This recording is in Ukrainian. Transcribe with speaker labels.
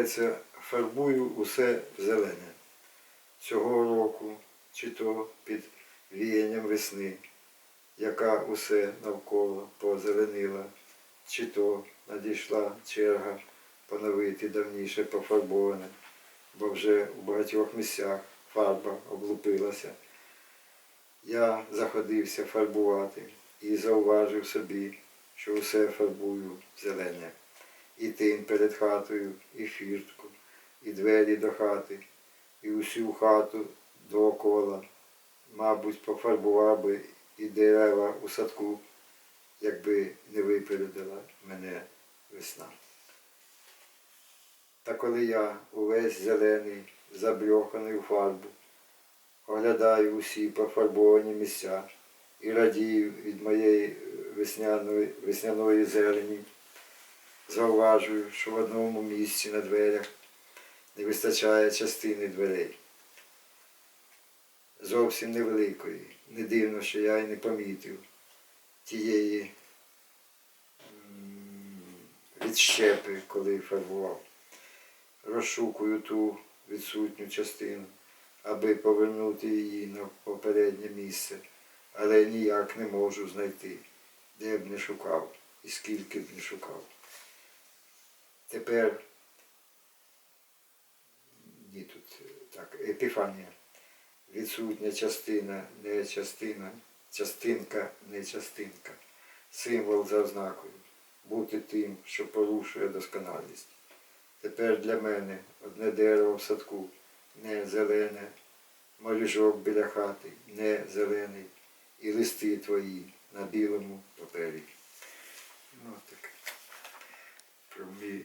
Speaker 1: називається Фарбую усе зелене. Цього року, чи то під віянням весни, яка усе навколо позеленила, чи то надійшла черга поновити давніше пофарбоване, бо вже у багатьох місцях фарба облупилася. Я заходився фарбувати і зауважив собі, що усе фарбую зелене. І тин перед хатою, і фіртку, і двері до хати, і усю хату довкола. Мабуть, пофарбував би і дерева у садку, якби не випередила мене весна. Та коли я увесь зелений, забльоханий у фарбу, оглядаю усі пофарбовані місця і радію від моєї весняної, весняної зелені, зауважую, що в одному місці на дверях не вистачає частини дверей. Зовсім невеликої. Не дивно, що я й не помітив тієї відщепи, коли фарбував. Розшукую ту відсутню частину, аби повернути її на попереднє місце, але ніяк не можу знайти, де б не шукав і скільки б не шукав. Тепер ні, тут так, епіфанія. Відсутня частина, не частина, частинка, не частинка. Символ за ознакою. Бути тим, що порушує досконалість. Тепер для мене одне дерево в садку не зелене, моліжок біля хати не зелений, і листи твої на білому папері.